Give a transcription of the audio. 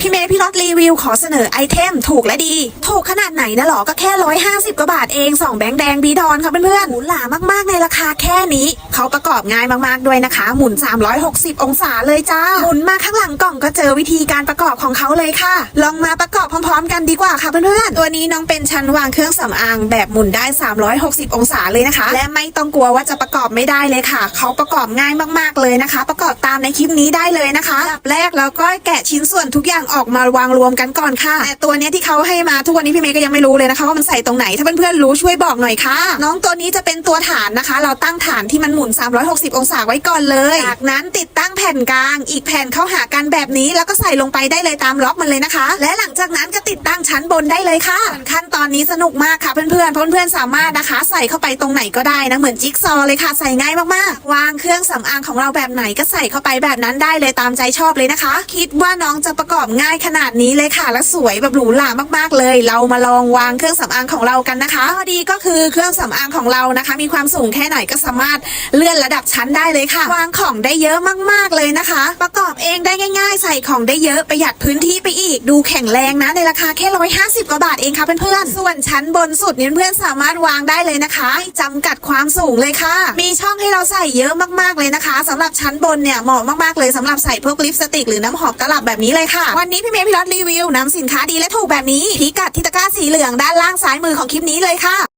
พี่เมย์พี่รถรีวิวขอเสนอไอเทมถูกและดี ถูกขนาดไหนนะหรอ ก็แค่ 150 กว่าบาทเอง 2 แบงค์แดงบีดอนค่ะเพื่อนๆหรูหรามากๆในราคาแค่นี้ เขาประกอบง่ายมากๆด้วยนะคะ หมุน 360 องศาเลยจ้า หมุนมาข้างหลังกล่องก็เจอวิธีการประกอบของเขาเลยค่ะ ลองมาประกอบพร้อมๆ กันดีกว่าค่ะเพื่อนๆตัวนี้น้องเป็นชั้นวางเครื่องสำอางแบบหมุนได้ 360 องศาเลยนะคะ และไม่ต้องกลัวว่าจะประกอบไม่ได้เลยค่ะ เขาประกอบง่ายมากๆเลยนะคะ ประกอบตามในคลิปนี้ได้เลยนะคะอับแรกเราก็แกะชิ้นส่วนทุกอย่างออกมาวางรวมกันก่อนค่ะแต่ตัวเนี้ยที่เขาให้มาทุกวันนี้พี่เมย์ก็ยังไม่รู้เลยนะคะว่ามันใส่ตรงไหน ถ้าเพื่อนๆรู้ช่วยบอกหน่อยค่ะ น้องตัวนี้จะเป็นตัวฐานนะคะ เราตั้งฐานที่มันหมุน 360 องศาไว้ก่อนเลย จากนั้นติดตั้งแผ่นกลาง อีกแผ่นเข้าหากันแบบนี้ แล้วก็ใส่ลงไปได้เลยตามล็อกมันเลยนะคะ และหลังจากนั้นก็ติดตั้งชั้นบนได้เลยค่ะขั้นตอนนี้สนุกมากค่ะเพื่อนๆเพื่อนๆสามารถนะคะ ใส่เข้าไปตรงไหนก็ได้นะเหมือนจิ๊กซอเลยค่ะ ใส่ง่ายมากๆ วางเครื่องสำอางของเราแบบไหนก็ใส่เข้าไปแบบนั้นได้เลยตามใจชอบเลยนะคะ คิดว่าน้องจะประกอบง่ายขนาดนี้เลยค่ะ และสวยแบบหรูหรามากๆเลย เรามาลองวางเครื่องสำอางของเรากันนะคะข้อดีก็คือเครื่องสำอางของเรานะคะ มีความสูงแค่ไหนก็สามารถเลื่อนระดับชั้นได้เลยค่ะ วางของได้เยอะมากๆเลยนะคะ ประกอบเองได้ง่าย ๆ ใส่ของได้เยอะประหยัดพื้นที่ไปอีก ดูแข็งแรงนะในราคาแค่150กว่าบาทเองค่ะเพื่อนๆส่วนชั้นบนสุดเนี้เพื่อนสามารถวางได้เลยนะคะไม่จำกัดความสูงเลยค่ะ มีช่องให้เราใส่เยอะมากๆเลยนะคะสำหรับชั้นบนเนี่ยเหมาะมากๆเลยสำหรับใส่พวกลิปสติกหรือน้ำหอมตลับแบบนี้เลยค่ะวันนี้พี่เมย์พี่รอดรีวิวนำสินค้าดีและถูกแบบนี้พิกัดที่ตะกร้าสีเหลืองด้านล่างซ้ายมือของคลิปนี้เลยค่ะ